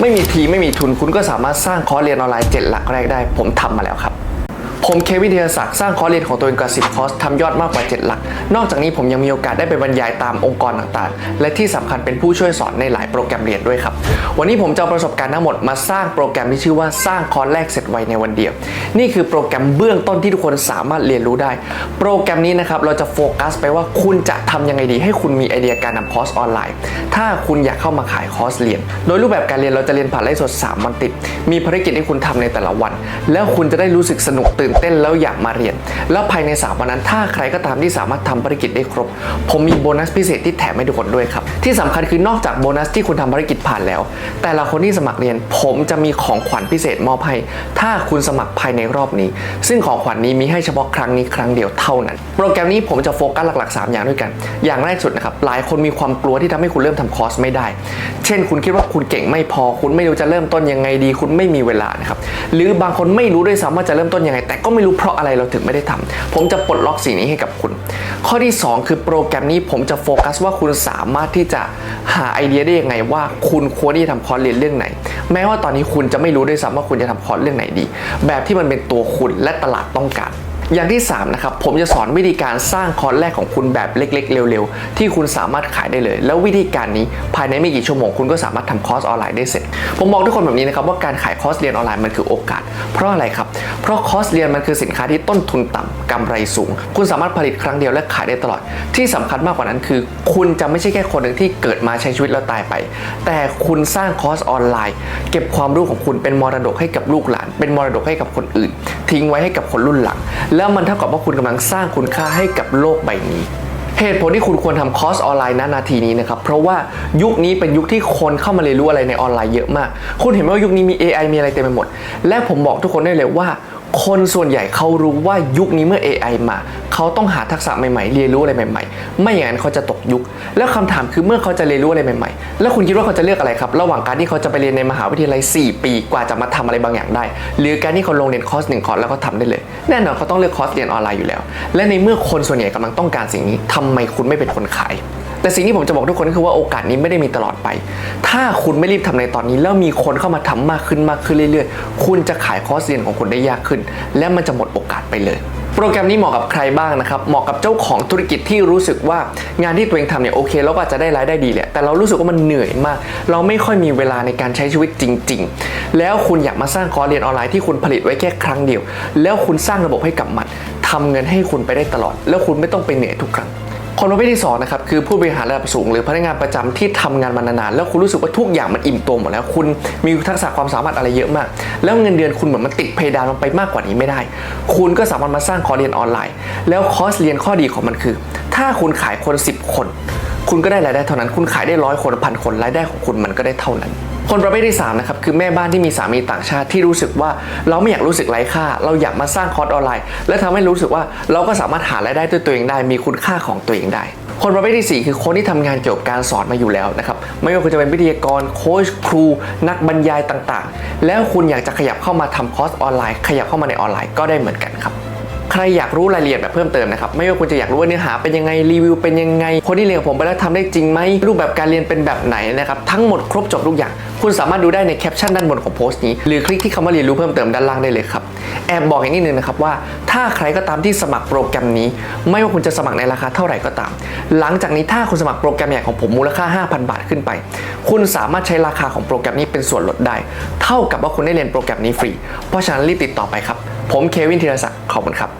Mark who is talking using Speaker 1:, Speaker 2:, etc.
Speaker 1: ไม่มีทีไม่มีทุนคุณก็สามารถสร้างคอร์สเรียนออนไลน์ 7 หลักแรกได้ ผมทำมาแล้วครับ ผมเควินเทียศักดิ์สร้างคอร์สเรียนของตัวเองกว่า10คอร์สทำยอดมากกว่า 7 หลัก นอกจากนี้ผมยังมีโอกาสได้ไปบรรยายตามองค์กรต่างๆ และที่สำคัญเป็นผู้ช่วยสอนในหลายโปรแกรมเรียนด้วยครับ วันนี้ผมจะประสบการณ์ทั้งหมดมาสร้างโปรแกรมที่ชื่อว่าสร้างคอร์สแรกเสร็จไวในวันเดียว นี่คือโปรแกรมเบื้องต้นที่ทุกคนสามารถเรียนรู้ได้ โปรแกรมนี้นะครับเราจะโฟกัสไปว่าคุณจะทำยังไงดี ให้คุณมีไอเดียการนำคอร์สออนไลน์ ถ้าคุณอยากเข้ามาขายคอร์สเรียน โดยรูปแบบการเรียนเราจะเรียนผ่านไลฟ์สด3วันติด มีภารกิจให้คุณทำในแต่ละวัน แล้วคุณจะได้รู้สึกสนุกตื่นเต้นแล้วอยากมาเรียน แล้วภายใน 3 วันนั้น ถ้าใครก็ตามที่สามารถทำภารกิจได้ครบ ผมมีโบนัสพิเศษที่แถมให้ทุกคนด้วยครับ ที่สำคัญคือนอกจากโบนัสที่คุณทำภารกิจผ่านแล้ว แต่ละคนที่สมัครเรียน ผมจะมีของขวัญพิเศษมอบให้ ถ้าคุณสมัครภายในรอบนี้ ซึ่งของขวัญนี้มีให้เฉพาะครั้งนี้ครั้งเดียวเท่านั้น โปรแกรมนี้ผมจะโฟกัสหลักๆ 3 อย่างด้วยกัน อย่างแรกสุดนะครับหลายคนมีความกลัวที่ทำให้คุณเริ่มทำคอร์สไม่ได้ เช่น คุณคิดว่าคุณเก่งไม่พอ คุณไม่รู้จะเริ่มต้นยังไงดี คุณไม่มีเวลานะครับหรือบางคนไม่รู้ด้วยซ้ำว่าจะเริ่มต้นยังไงแต่ก็ไม่รู้เพราะอะไรเราถึงไม่ได้ทำผมจะปลดล็อกสิ่งนี้ให้กับคุณ ข้อที่ 2 คือโปรแกรมนี้ผมจะโฟกัสว่าคุณสามารถที่จะหาไอเดียได้ยังไงว่าคุณควรที่จะทำคอร์สเรียนเรื่องไหน แม้ว่าตอนนี้คุณจะไม่รู้ด้วยซ้ำว่าคุณจะทำคอร์สเรื่องไหนดี แบบที่มันเป็นตัวคุณและตลาดต้องการอย่างที่ 3 นะครับ ผมจะสอนวิธีการสร้างคอร์สแรกของคุณแบบเล็ก ๆ เร็ว ๆ ที่คุณสามารถขายได้เลย แล้ววิธีการนี้ภายในไม่กี่ชั่วโมงคุณก็สามารถทำคอร์สออนไลน์ได้เสร็จ ผมบอกทุกคนแบบนี้นะครับว่าการขายคอร์สเรียนออนไลน์มันคือโอกาส เพราะอะไรครับ เพราะคอสเรียนมันคือสินค้าที่ต้นทุนต่ำกำไรสูง คุณสามารถผลิตครั้งเดียวและขายได้ตลอด ที่สำคัญมากกว่านั้นคือ คุณจะไม่ใช่แค่คนหนึ่งที่เกิดมาใช้ชีวิตแล้วตายไป แต่คุณสร้างคอสออนไลน์ เก็บความรู้ของคุณเป็นมรดกให้กับลูกหลาน เป็นมรดกให้กับคนอื่น ทิ้งไว้ให้กับคนรุ่นหลัง แล้วมันเท่ากับว่าคุณกำลังสร้างคุณค่าให้กับโลกใบนี้เหตุผลที่คุณควรทำคอร์สออนไลน์ณนาทีนี้นะครับ เพราะว่ายุคนี้เป็นยุคที่คนเข้ามาเรียนรู้อะไรในออนไลน์เยอะมาก คุณเห็นไหมว่ายุคนี้มี AI มีอะไรเต็มไปหมด และผมบอกทุกคนได้เลยว่า คนส่วนใหญ่เขารู้ว่ายุคนี้เมื่อ AI มา เขาต้องหาทักษะใหม่ๆ เรียนรู้อะไรใหม่ ๆ ไม่อย่างนั้นเขาจะตกยุค แล้วคำถามคือเมื่อเขาจะเรียนรู้อะไรใหม่ๆ แล้วคุณคิดว่าเขาจะเลือกอะไรครับ ระหว่างการที่เขาจะไปเรียนในมหาวิทยาลัย 4 ปีกว่าจะมาทำอะไรบางอย่างได้ หรือการที่เขาลงเรียนคอร์สหนึ่งคอร์สแล้วก็ทำได้เลย แน่นอนเขาต้องเลือกคอร์สเรียนออนไลน์อยู่แล้ว และในเมื่อคนส่วนใหญ่กำลังต้องการสิ่งนี้ทำไมคุณไม่เป็นคนขาย แต่สิ่งที่ผมจะบอกทุกคนก็คือว่าโอกาสนี้ไม่ได้มีตลอดไป ถ้าคุณไม่รีบทำในตอนนี้ แล้วมีคนเข้ามาทำมากขึ้นมากขึ้นเรื่อยๆ คุณจะขายคอร์สเรียนของคุณได้ยากขึ้น และมันจะหมดโอกาสไปเลยโปรแกรมนี้เหมาะกับใครบ้างนะครับ เหมาะกับเจ้าของธุรกิจที่รู้สึกว่างานที่ตัวเองทำเนี่ยโอเคเราก็จจะได้รายได้ดีแหละ แต่เรารู้สึกว่ามันเหนื่อยมาก เราไม่ค่อยมีเวลาในการใช้ชีวิตจริง ๆ แล้วคุณอยากมาสร้างคอร์สเรียนออนไลน์ที่คุณผลิตไว้แค่ครั้งเดียว แล้วคุณสร้างระบบให้กับมันทำเงินให้คุณไปได้ตลอด แล้วคุณไม่ต้องไปเหนื่อยทุกครั้ง คนประเภทที่สองนะครับคือผู้บริหารระดับสูง หรือพนักงานประจำที่ทำงานมานานๆแล้วคุณรู้สึกว่าทุกอย่างมันอิ่มตัวหมดแล้วคุณมีทักษะความสามารถอะไรเยอะมาก แล้วเงินเดือนคุณเหมือนมันติดเพดานลงไปมากกว่านี้ไม่ได้ คุณก็สามารถมาสร้างคอร์สเรียนออนไลน์ แล้วคอร์สเรียนข้อดีของมันคือ ถ้าคุณขายคน 10 คน คุณก็ได้รายได้เท่านั้น คุณขายได้ร้อยคนพันคนรายได้ของคุณมันก็ได้เท่านั้น คนประเภทที่3นะครับคือแม่บ้านที่มีสามีต่างชาติที่รู้สึกว่าเราไม่อยากรู้สึกไร้ค่า เราอยากมาสร้างคอร์สออนไลน์ และทำให้รู้สึกว่าเราก็สามารถหารายได้ด้วยตัวเองได้ มีคุณค่าของตัวเองได้ คนประเภทที่ 4 คือคนที่ทำงานเกี่ยวกับการสอนมาอยู่แล้วนะครับไม่ว่าคุณจะเป็นวิทยากรโค้ชครู นักบรรยายต่างๆ แล้วคุณอยากจะขยับเข้ามาทำคอร์สออนไลน์ ขยับเข้ามาในออนไลน์ก็ได้เหมือนกันครับ ใครอยากรู้รายละเอียดแบบเพิ่มเติมนะครับไม่ว่าคุณจะอยากรู้ว่าเนื้อหาเป็นยังไงรีวิวเป็นยังไงคนที่เรียนกับผมไปแล้วทำได้จริงไหมรูปแบบการเรียนเป็นแบบไหนนะครับทั้งหมดครบจบทุกอย่าง คุณสามารถดูได้ในแคปชั่นด้านบนของโพสต์นี้ หรือคลิกที่คำว่าเรียนรู้เพิ่มเติมด้านล่างได้เลยครับแอบบอกอย่างนิดนึงนะครับว่า ถ้าใครก็ตามที่สมัครโปรแกรมนี้ ไม่ว่าคุณจะสมัครในราคาเท่าไหร่ก็ตาม หลังจากนี้ถ้าคุณสมัครโปรแกรมใหญ่ของผมมูลค่า 5,000 บาทขึ้นไป คุณสามารถใช้ราคาของโปรแกรมนี้เป็นส่วนลดได้ เท่ากับว่าคุณได้เรียนโปรแกรมนี้ฟรี เพราะฉะนั้นรีบติดต่อไปครับ ผมเควินธีรศักดิ์ขอบคุณครับ